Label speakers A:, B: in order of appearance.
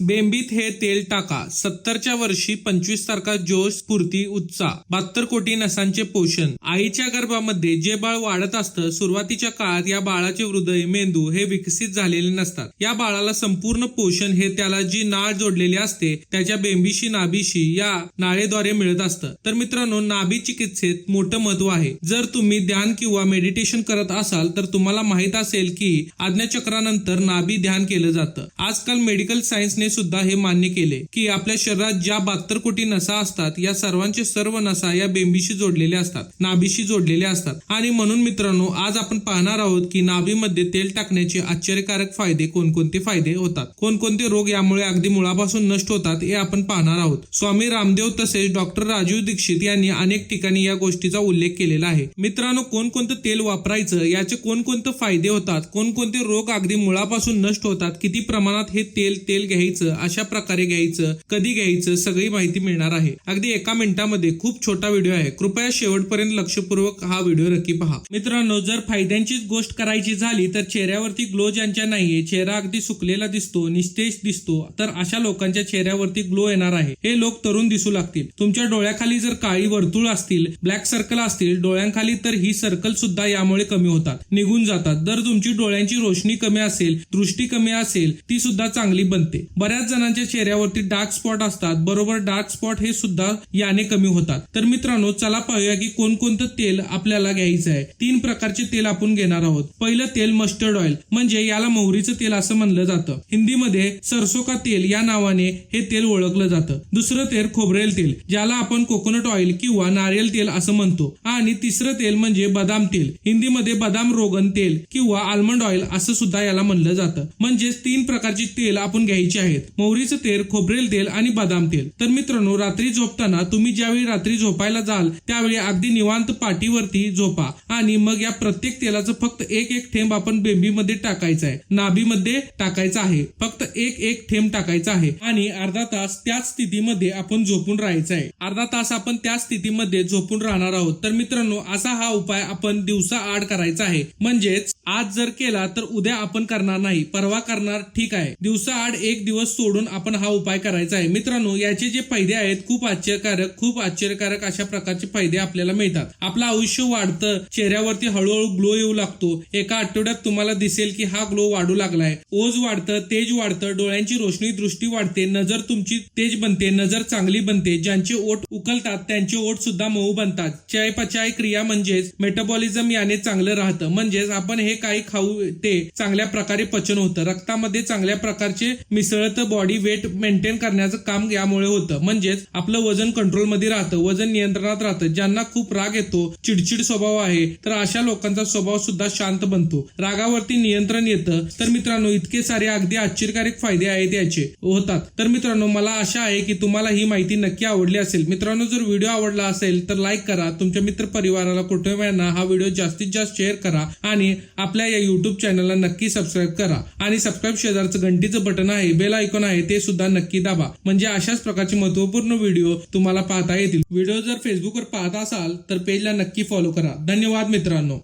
A: बेंबीत हे तेल टाका. सत्तरच्या वर्षी पंचवीस तारखा जोश स्फूर्ती उत्साह. बहात्तर कोटी नसांचे पोषण. आईच्या गर्भामध्ये जे बाळ वाढत असतं सुरुवातीच्या काळात या बाळाचे हृदय मेंदू हे विकसित झालेले नसतात. या बाळाला संपूर्ण पोषण हे त्याला जी नाळ जोडलेली असते त्याच्या बेंबीशी नाभीशी या नाळेद्वारे मिळत असतं. तर मित्रांनो नाभी चिकित्सेत मोठं महत्त्व आहे. जर तुम्ही ध्यान किंवा मेडिटेशन करत असाल तर तुम्हाला माहीत असेल की आज्ञाचक्रानंतर नाभी ध्यान केलं जातं. आजकाल मेडिकल सायन्स सायन्सने सुद्धा हे मान्य केले की आपल्या शरीरात ज्या बहात्तर कोटी नसा असतात या सर्वांचे सर्व नसा या बेंबीशी जोडलेल्या असतात नाभीशी जोडलेल्या असतात. आणि म्हणून मित्रांनो आज आपण पाहणार आहोत की नाभीमध्ये तेल टाकण्याचे आश्चर्यकारक फायदे कोणकोणते फायदे होतात? कोणकोणते रोग यामुळे अगदी मुळापासून नष्ट होतात हे आपण पाहणार आहोत. स्वामी रामदेव तसेच डॉक्टर राजीव दीक्षित यांनी अनेक ठिकाणी या गोष्टीचा उल्लेख केलेला आहे. मित्रांनो कोणकोणतं तेल वापरायचं याचे कोणकोणते फायदे होतात कोणकोणते रोग अगदी मुळापासून नष्ट होतात किती प्रमाणात हे तेल तेल घ्यायचं अशा प्रकारे घ्यायचं कधी घ्यायचं सगळी माहिती मिळणार आहे. अगदी एका मिनिटामध्ये खूप छोटा व्हिडिओ आहे. कृपया शेवटपर्यंत लक्षपूर्वक हा व्हिडिओ नक्की पहा. मित्रांनो जर फायद्यांचीच गोष्ट करायची झाली तर चेहऱ्यावरती ग्लो ज्यांच्या नाहीये चेहरा अगदी सुकलेला दिसतो निस्तेज दिसतो तर अशा लोकांच्या चेहऱ्यावरती ग्लो येणार आहे. हे लोक तरुण दिसू लागतील. तुमच्या डोळ्याखाली जर काळी वर्तुळ असतील ब्लॅक सर्कल असतील डोळ्यांखाली तर ही सर्कल सुद्धा यामुळे कमी होतात निघून जातात. जर तुमची डोळ्यांची रोशनी कमी असेल दृष्टी कमी असेल ती सुद्धा चांगली बनते. बऱ्याच जणांच्या चेहऱ्यावरती डार्क स्पॉट असतात. बरोबर डार्क स्पॉट हे सुद्धा याने कमी होतात. तर मित्रांनो चला पाहूया की कोणकोणतं तेल आपल्याला घ्यायचं आहे. तीन प्रकारचे तेल आपण घेणार आहोत. पहिलं तेल मस्टर्ड ऑइल म्हणजे याला मोहरीचं तेल असं म्हणलं जातं. हिंदीमध्ये सरसो का तेल या नावाने हे तेल ओळखलं जातं. दुसरं तेल खोबरेल तेल ज्याला आपण कोकोनट ऑइल किंवा नारियल तेल असं म्हणतो. आणि तिसरं तेल म्हणजे बदाम तेल. हिंदीमध्ये बदाम रोगन तेल किंवा आल्मंड ऑइल असं सुद्धा याला म्हणलं जातं. म्हणजेच तीन प्रकारची तेल आपण घ्यायची आहेत. मोहरीचं तेल खोबरेल तेल आणि बदाम तेल. तर मित्रांनो रात्री झोपताना तुम्ही ज्यावेळी रात्री झोपायला जाल त्यावेळी अगदी निवांत पाठीवरती झोपा. आणि मग या प्रत्येक तेलाचं फक्त एक एक थेंब आपण बेंबीमध्ये टाकायचं आहे. नाभीमध्ये टाकायचं आहे. फक्त एक एक थेंब टाकायचा आहे. आणि अर्धा तास त्याच स्थितीमध्ये आपण झोपून राहायचं आहे. अर्धा तास आपण त्या स्थितीमध्ये झोपून राहणार आहोत. तर मित्रांनो असा हा उपाय आपण दिवसा आड करायचा आहे. म्हणजेच आज जर केला तर उद्या आपण करणार नाही. परवा करणार ठीक आहे. दिवसा आड एक दिवस सोडून आपण हा उपाय करायचा आहे. मित्रांनो याचे जे फायदे आहेत खूप आश्चर्यकारक खूप आश्चर्यकारक अशा प्रकारचे फायदे आपल्याला मिळतात. आपलं आयुष्य वाढतं चेहऱ्यावरती हळूहळू ग्लो येऊ लागतो. एका आठवड्यात तुम्हाला दिसेल की हा ग्लो वाढू लागलाय. ओज वाढतं तेज वाढतं डोळ्यांची रोशनी दृष्टी वाढते नजर तुमची तेज बनते नजर चांगली बनते. ज्यांचे ओठ उकलतात त्यांचे ओठ सुद्धा मऊ बनतात. चयपचाय क्रिया म्हणजेच मेटाबॉलिझम याने चांगलं राहतं. म्हणजेच आपण हे काही खाऊ ते चांगल्या प्रकारे पचन होतं. रक्तामध्ये चांगल्या प्रकारचे मिसळत बॉडी वेट मेंटेन करण्याचं काम यामुळे होतं. म्हणजेच आपलं वजन कंट्रोलमध्ये राहतं वजन नियंत्रणात राहतं. ज्यांना खूप राग येतो चिडचिड स्वभाव आहे तर अशा लोकांचा स्वभाव सुद्धा शांत बनतो. रागावरती नियंत्रण येतं. तर मित्रांनो इतके सारे अगदी आश्चर्यकारक फायदे आहेत याचे होतात. तर मित्रांनो मला आशा आहे की तुम्हाला ही माहिती नक्की आवडली असेल. मित्रांनो जर व्हिडिओ आवडला असेल तर लाईक करा. तुमच्या मित्र परिवाराला कुटुंबियांना हा व्हिडिओ जास्तीत जास्त शेअर करा आणि आपल्या या युट्यूब चॅनलला नक्की सबस्क्राईब करा. आणि सबस्क्राईब शेजारचं घंटीचं बटन आहे बेल आयकॉन आहे ते सुद्धा नक्की दाबा. म्हणजे अशाच प्रकारचे महत्त्वपूर्ण व्हिडिओ तुम्हाला पाहता येतील. व्हिडिओ जर फेसबुकवर पाहत असाल तर पेजला नक्की फॉलो करा. धन्यवाद मित्रांनो.